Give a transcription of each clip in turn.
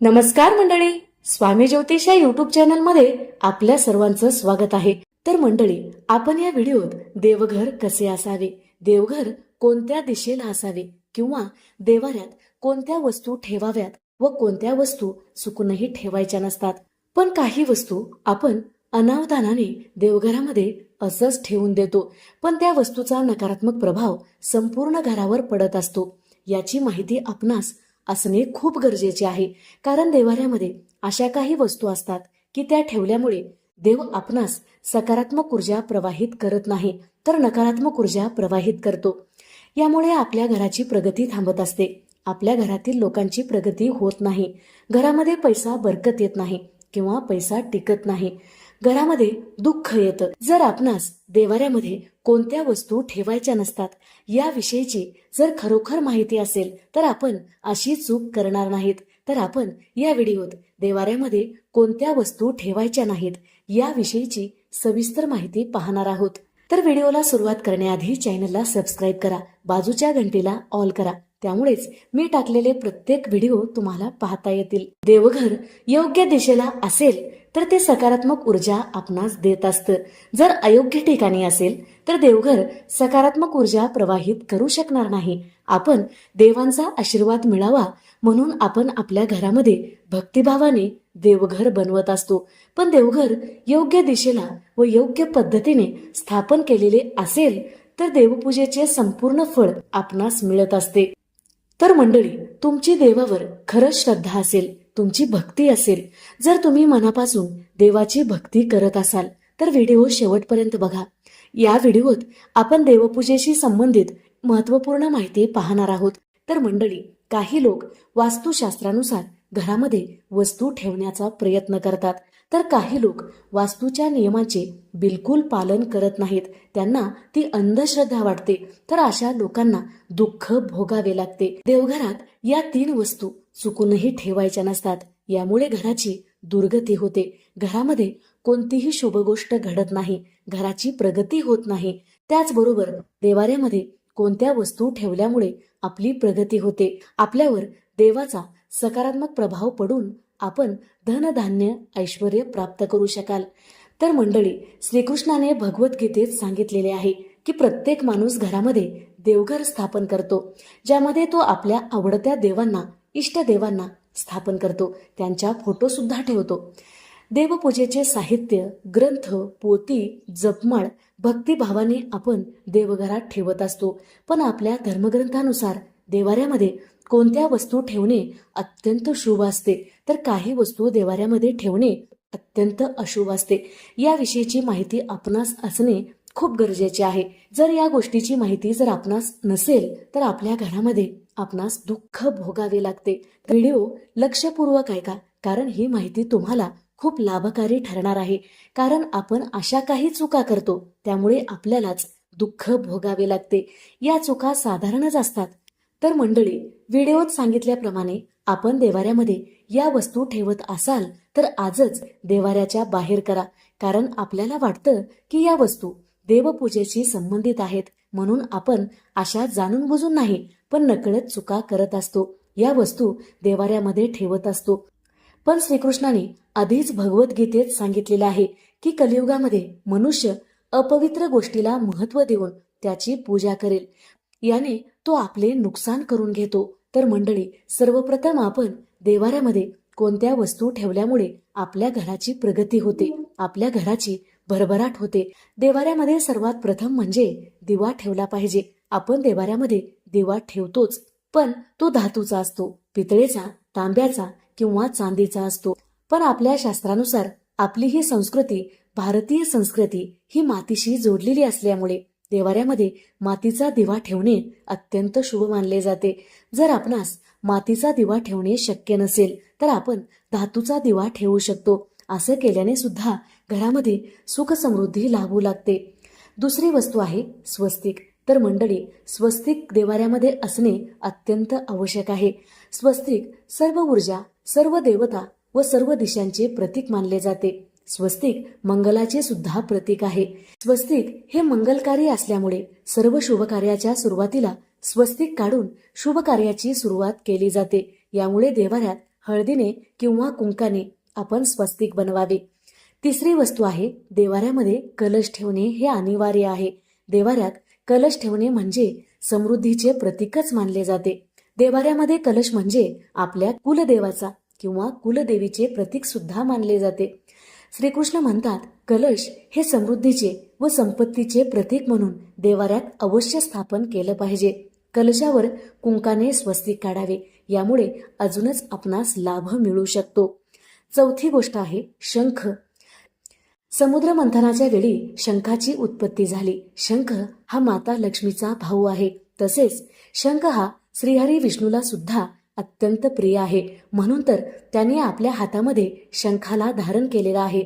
नमस्कार मंडळी स्वामी ज्योतिष या युट्यूब चॅनलमध्ये आपल्या सर्वांचं स्वागत आहे. तर मंडळी आपण या व्हिडिओत देवघर कसे असावे? देवघर कोणत्या दिशेला असावे? किंवा देवाऱ्यात कोणत्या वस्तू ठेवाव्यात व कोणत्या वस्तू चुकूनही ठेवायच्या नसतात? पण काही वस्तू आपण अनावधानाने देवघरामध्ये असंच ठेवून देतो. पण त्या वस्तूचा नकारात्मक प्रभाव संपूर्ण घरावर पडत असतो. याची माहिती आपणास असणे खूप गरजेचे आहे. कारण देवाऱ्यामध्ये अशा काही वस्तू असतात की त्या ठेवल्यामुळे देव आपणास सकारात्मक ऊर्जा प्रवाहित करत नाही तर नकारात्मक ऊर्जा प्रवाहित करतो. यामुळे आपल्या घराची प्रगती थांबत असते. आपल्या घरातील लोकांची प्रगती होत नाही. घरामध्ये पैसा बरकत येत नाही किंवा पैसा टिकत नाही. घरामध्ये दुःख येतं. जर आपणास देवाऱ्यामध्ये कोणत्या वस्तू ठेवायच्या नसतात याविषयीची जर खरोखर माहिती असेल तर आपण अशी चूक करणार नाहीत. तर आपण या व्हिडिओत देवाऱ्यामध्ये कोणत्या वस्तू ठेवायच्या नाहीत याविषयीची सविस्तर माहिती पाहणार आहोत. तर व्हिडिओला सुरुवात करण्याआधी चॅनलला सबस्क्राईब करा बाजूच्या घंटीला ऑल करा. त्यामुळेच मी टाकलेले प्रत्येक व्हिडिओ तुम्हाला पाहता येतील. देवघर योग्य दिशेला असेल तर ते सकारात्मक ऊर्जा आपणास देत असतं. जर अयोग्य ठिकाणी असेल तर देवघर सकारात्मक ऊर्जा प्रवाहित करू शकणार नाही. आपण देवांचा आशीर्वाद मिळावा म्हणून आपण आपल्या घरामध्ये भक्तिभावाने देवघर बनवत असतो. पण देवघर योग्य दिशेला व योग्य पद्धतीने स्थापन केलेले असेल तर देवपूजेचे संपूर्ण फळ आपणास मिळत असते. तर मंडळी तुमची देवावर खरंच श्रद्धा असेल तुमची भक्ती असेल. जर तुम्ही मनापासून देवाची भक्ती करत असाल तर व्हिडिओ शेवटपर्यंत बघा. या व्हिडिओत आपण देवपूजेशी संबंधित महत्त्वपूर्ण माहिती पाहणार आहोत. तर मंडळी काही लोक वास्तुशास्त्रानुसार घरामध्ये वस्तू ठेवण्याचा प्रयत्न करतात. तर काही लोक वास्तूच्या नियमाचे बिलकुल पालन करत नाहीत. त्यांना ती अंधश्रद्धा वाटते. तर अशा लोकांना दुःख भोगावे लागते. देवघरात या तीन वस्तू चुकूनही ठेवायच्या नसतात. यामुळे घराची दुर्गती होते. घरामध्ये कोणतीही शुभ गोष्ट घडत नाही. घराची प्रगती होत नाही. त्याचबरोबर देवाऱ्यामध्ये कोणत्या वस्तू ठेवल्यामुळे आपली प्रगती होते? आपल्यावर देवाचा सकारात्मक प्रभाव पडून आपण धनधान्य ऐश्वर प्राप्त करू शकाल. तर मंडळी श्रीकृष्णाने भगवद्गीतेत सांगितलेले आहे की प्रत्येक माणूस घरामध्ये देवघर स्थापन करतो ज्यामध्ये तो आपल्या आवडत्या देवांना इष्ट देवांना स्थापन करतो त्यांच्या फोटोसुद्धा ठेवतो. देवपूजेचे साहित्य ग्रंथ पोती जपमाळ भक्तिभावाने आपण देवघरात ठेवत असतो पण आपल्या धर्मग्रंथानुसार देवाऱ्यामध्ये कोणत्या वस्तू ठेवणे अत्यंत शुभ असते तर काही वस्तू देवाऱ्यामध्ये ठेवणे अत्यंत अशुभ असते. याविषयीची माहिती आपणास असणे खूप गरजेचे आहे. जर या गोष्टीची माहिती जर आपणास नसेल तर आपल्या घरामध्ये आपणास दुःख भोगावे लागते. व्हिडिओ लक्षपूर्वक ऐका कारण ही माहिती तुम्हाला खूप लाभकारी ठरणार आहे. कारण आपण अशा काही चुका करतो त्यामुळे आपल्यालाच दुःख भोगावे लागते. या चुका साधारणच असतात. तर मंडळी व्हिडिओत सांगितल्याप्रमाणे आपण देवाऱ्यामध्ये या वस्तू ठेवत असाल तर आजच देवाऱ्याच्या बाहेर करा. कारण आपल्याला वाटतं की या वस्तू देवपूजेशी संबंधित आहेत म्हणून आपण अशा जाणून बुजून नाही पण नकळत चुका करत असतो. या वस्तू देवाऱ्यामध्ये ठेवत असतो. पण श्रीकृष्णाने आधीच भगवद्गीतेत सांगितलेलं आहे की कलियुगामध्ये मनुष्य अपवित्र गोष्टीला महत्त्व देऊन त्याची पूजा करेल. याने तो आपले नुकसान करून घेतो. तर मंडळी सर्वप्रथम आपण देवाऱ्यामध्ये कोणत्या वस्तू ठेवल्यामुळे आपल्या घराची प्रगती होते? आपल्या घराची भरभराट होते. देवाऱ्यामध्ये सर्वात प्रथम म्हणजे दिवा ठेवला पाहिजे. आपण देवाऱ्यामध्ये दिवा ठेवतोच पण तो धातूचा असतो पितळेचा तांब्याचा किंवा चांदीचा असतो. पण आपल्या शास्त्रानुसार आपली ही संस्कृती भारतीय संस्कृती ही मातीशी जोडलेली असल्यामुळे देवाऱ्यामध्ये मातीचा दिवा ठेवणे अत्यंत शुभ मानले जाते. जर आपणास मातीचा दिवा ठेवणे शक्य नसेल तर आपण धातूचा दिवा ठेवू शकतो. असं केल्याने सुद्धा घरामध्ये सुख समृद्धी लाभू लागते. दुसरी वस्तू आहे स्वस्तिक. तर मंडळी स्वस्तिक देवाऱ्यामध्ये असणे अत्यंत आवश्यक आहे. स्वस्तिक सर्व ऊर्जा सर्व देवता व सर्व दिशांचे प्रतीक मानले जाते. स्वस्तिक मंगलाचे सुद्धा प्रतीक आहे. स्वस्तिक हे मंगलकारी असल्यामुळे सर्व शुभ कार्याच्या सुरुवातीला स्वस्तिक काढून शुभ कार्याची सुरुवात केली जाते. यामुळे देवाऱ्यात हळदीने किंवा कुंकाने आपण स्वस्तिक बनवावे. तिसरी वस्तू आहे देवाऱ्यामध्ये कलश ठेवणे हे अनिवार्य आहे. देवाऱ्यात कलश ठेवणे म्हणजे समृद्धीचे प्रतीकच मानले जाते. देवाऱ्यामध्ये कलश म्हणजे आपल्या कुलदेवाचा किंवा कुलदेवीचे प्रतीक सुद्धा मानले जाते. श्रीकृष्ण म्हणतात कलश हे समृद्धीचे व संपत्तीचे प्रतीक म्हणून देवाऱ्यात अवश्य स्थापन केलं पाहिजे. कलशावर कुंकाने स्वस्तिक काढावे यामुळे अजूनच आपणास लाभ मिळू शकतो. चौथी गोष्ट आहे शंख. समुद्र मंथनाच्या वेळी शंखाची उत्पत्ती झाली. शंख हा माता लक्ष्मीचा भाऊ आहे. तसेच शंख हा श्रीहरी विष्णूला सुद्धा अत्यंत प्रिय आहे. म्हणून तर त्याने आपल्या हातामध्ये शंखाला धारण केलेला आहे.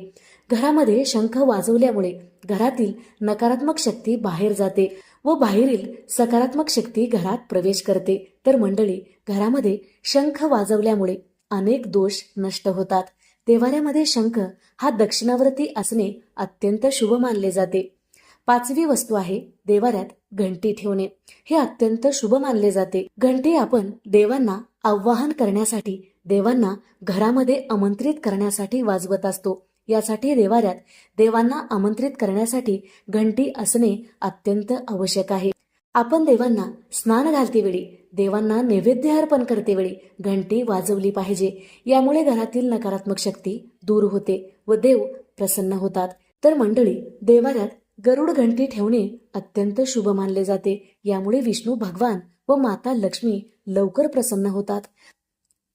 घरामध्ये शंख वाजवल्यामुळे घरातील नकारात्मक शक्ती बाहेर जाते व बाहेरील सकारात्मक शक्ती घरात प्रवेश करते. तर मंडळी घरामध्ये शंख वाजवल्यामुळे अनेक दोष नष्ट होतात. देवाऱ्यामध्ये शंख हा दक्षिणावर्ती असणे अत्यंत शुभ मानले जाते. पाचवी वस्तू आहे देवाऱ्यात घंटी ठेवणे. हे अत्यंत शुभ मानले जाते. घंटी आपण देवांना आवाहन करण्यासाठी देवांना घरामध्ये आमंत्रित करण्यासाठी वाजवत असतो. यासाठी देवाऱ्यात देवांना आमंत्रित करण्यासाठी घंटी असणे अत्यंत आवश्यक आहे. आपण देवांना स्नान घालते वेळी देवांना नैवेद्य अर्पण करते वेळी घंटी वाजवली पाहिजे. यामुळे घरातील नकारात्मक शक्ती दूर होते व देव प्रसन्न होतात. तर मंडळी देवाऱ्यात गरुड घंटी ठेवणे अत्यंत शुभ मानले जाते. यामुळे विष्णू भगवान व माता लक्ष्मी लवकर प्रसन्न होतात.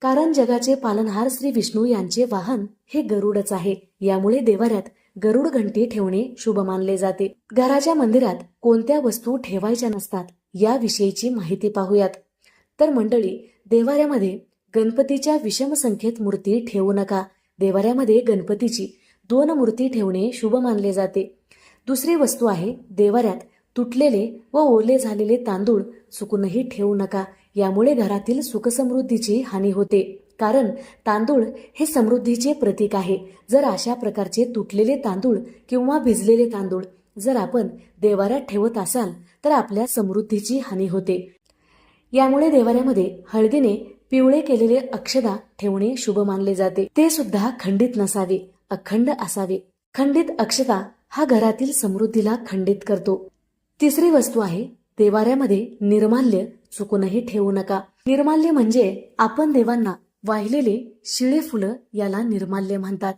कारण जगाचे पालनहार श्री विष्णू यांचे वाहन हे गरुडच आहे. यामुळे देवाऱ्यात गरुड घंटी ठेवणे शुभ मानले जाते. घराच्या मंदिरात कोणत्या वस्तू ठेवायच्या नसतात याविषयीची माहिती पाहूयात. तर मंडळी देवाऱ्यामध्ये गणपतीच्या विषम संख्येत मूर्ती ठेवू नका. देवाऱ्यामध्ये गणपतीची दोन मूर्ती ठेवणे शुभ मानले जाते. दुसरी वस्तू आहे देवाऱ्यात तुटलेले व ओले झालेले तांदूळ चुकूनही ठेवू नका. यामुळे घरातील सुखसमृद्धीची हानी होते. कारण तांदूळ हे समृद्धीचे प्रतीक आहे. जर अशा प्रकारचे तुटलेले तांदूळ किंवा भिजलेले तांदूळ जर आपण देवाऱ्यात ठेवत असाल तर आपल्या समृद्धीची हानी होते. यामुळे देवाऱ्यामध्ये हळदीने पिवळे केलेले अक्षदा ठेवणे शुभ मानले जाते. ते सुद्धा खंडित नसावे अखंड असावे. खंडित अक्षता हा घरातील समृद्धीला खंडित करतो. तिसरी वस्तू आहे देवाऱ्यामध्ये निर्माल्य चुकूनही ठेवू नका. निर्माल्य म्हणजे आपण देवांना वाहिलेले शिळे फुलं याला निर्माल्य म्हणतात.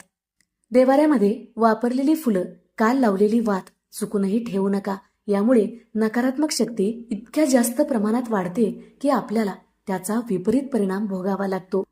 देवाऱ्यामध्ये वापरलेली फुलं काल लावलेली वात चुकूनही ठेवू नका. यामुळे नकारात्मक शक्ती इतक्या जास्त प्रमाणात वाढते की आपल्याला त्याचा विपरीत परिणाम भोगावा लागतो.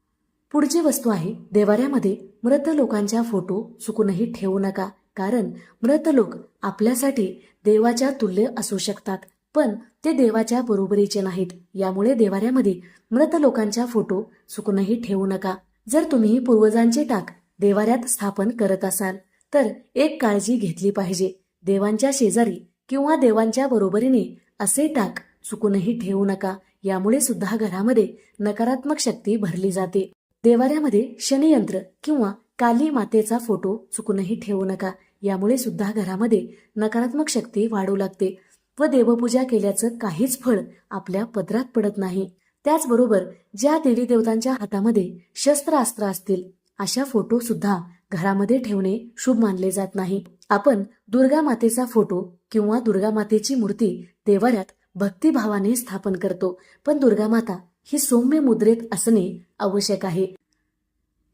पुढची वस्तू आहे देवाऱ्यामध्ये मृत लोकांच्या फोटो चुकूनही ठेवू नका. कारण मृत लोक आपल्यासाठी देवाच्या तुल्य असू शकतात पण ते देवाच्या बरोबरीचे नाहीत. यामुळे देवाऱ्यामध्ये मृत लोकांच्या फोटो चुकूनही ठेवू नका. जर तुम्ही पूर्वजांचे टाक देवाऱ्यात स्थापन करत असाल तर एक काळजी घेतली पाहिजे. देवांच्या शेजारी किंवा देवांच्या बरोबरीने असे टाक चुकूनही ठेवू नका. यामुळे सुद्धा घरामध्ये नकारात्मक शक्ती भरली जाते. देवाऱ्यामध्ये शनियंत्र किंवा काली मातेचा फोटो चुकूनही ठेवू नका. यामुळे सुद्धा घरामध्ये नकारात्मक शक्ती वाढू लागते व देवपूजा केल्याचं काहीच फळ आपल्या पदरात पडत नाही. त्याचबरोबर ज्या देवी देवतांच्या हातामध्ये शस्त्रास्त्र असतील अशा फोटो सुद्धा घरामध्ये ठेवणे शुभ मानले जात नाही. आपण दुर्गा मातेचा फोटो किंवा दुर्गा मातेची मूर्ती देवाऱ्यात भक्तिभावाने स्थापन करतो पण दुर्गा माता ही सौम्य मुद्रेत असणे आवश्यक आहे.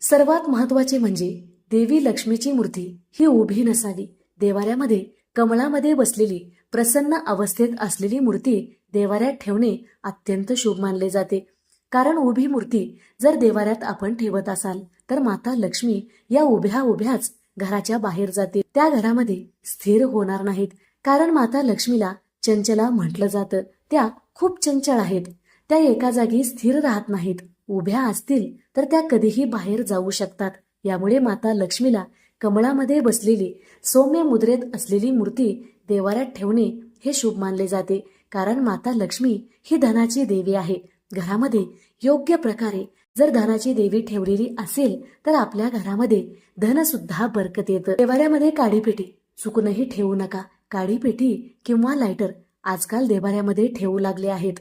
सर्वात महत्त्वाचे म्हणजे देवी लक्ष्मीची मूर्ती ही उभी नसावी. देवाऱ्यामध्ये कमळामध्ये बसलेली प्रसन्न अवस्थेत असलेली मूर्ती देवाऱ्यात ठेवणे अत्यंत शुभ मानले जाते. कारण उभी मूर्ती जर देवाऱ्यात आपण ठेवत असाल तर माता लक्ष्मी या उभ्या उभ्याच घराच्या बाहेर जाते त्या घरामध्ये स्थिर होणार नाहीत. कारण माता लक्ष्मीला चंचला म्हटलं जातं. त्या खूप चंचल आहेत. त्या एका जागी स्थिर राहत नाहीत. उभ्या असतील तर त्या कधीही बाहेर जाऊ शकतात. यामुळे माता लक्ष्मीला कमळामध्ये बसलेली सौम्य मुद्रेत असलेली मूर्ती देवाऱ्यात ठेवणे हे शुभ मानले जाते. कारण माता लक्ष्मी ही धनाची देवी आहे. घरामध्ये योग्य प्रकारे जर धनाची देवी ठेवलेली असेल तर आपल्या घरामध्ये धन सुद्धा बरकत येतं. देवाऱ्यामध्ये काडीपेटी चुकूनही ठेवू नका. काडीपेटी किंवा लायटर आजकाल देवाऱ्यामध्ये ठेवू लागले आहेत.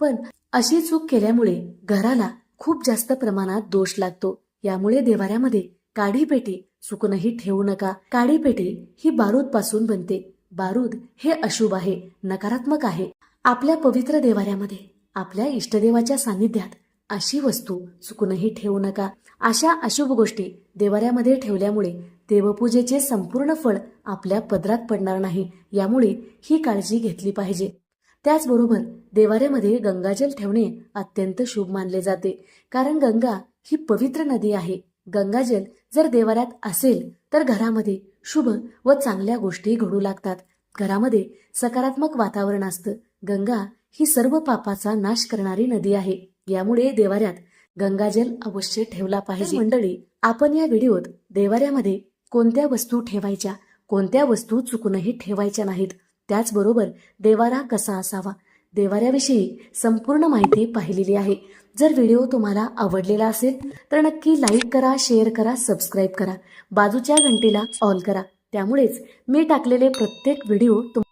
पण अशी चूक केल्यामुळे घराला खूप जास्त प्रमाणात दोष लागतो. यामुळे देवाऱ्यामध्ये काडी पेटी चुकूनही ठेवू नका. काडी पेटी ही बारूदपासून बनते. बारूद हे अशुभ आहे नकारात्मक आहे. आपल्या पवित्र देवाऱ्यामध्ये आपल्या इष्टदेवाच्या सानिध्यात अशी वस्तू चुकूनही ठेवू नका. अशा अशुभ गोष्टी देवाऱ्यामध्ये ठेवल्यामुळे देवपूजेचे संपूर्ण फळ आपल्या पदरात पडणार नाही. यामुळे ही काळजी घेतली पाहिजे. त्याचबरोबर देवाऱ्यामध्ये गंगाजल ठेवणे अत्यंत शुभ मानले जाते. कारण गंगा ही पवित्र नदी आहे. गंगाजल जर देवाऱ्यात असेल तर घरामध्ये शुभ व चांगल्या गोष्टी घडू लागतात. घरामध्ये सकारात्मक वातावरण असतं. गंगा ही सर्व पापाचा नाश करणारी नदी आहे. यामुळे देवाऱ्यात गंगाजल अवश्य ठेवला पाहिजे. मंडळी आपण या व्हिडिओत देवाऱ्यामध्ये कोणत्या वस्तू ठेवायच्या कोणत्या वस्तू चुकूनही ठेवायच्या नाहीत. त्याचबरोबर देवारा कसा असावा देवाऱ्याविषयी संपूर्ण माहिती पाहिलेली आहे. जर व्हिडिओ तुम्हाला आवडलेला असेल तर नक्की लाईक करा शेअर करा सबस्क्राईब करा. बाजूच्या घंटीला ऑल करा. त्यामुळेच मी टाकलेले प्रत्येक व्हिडिओ तुम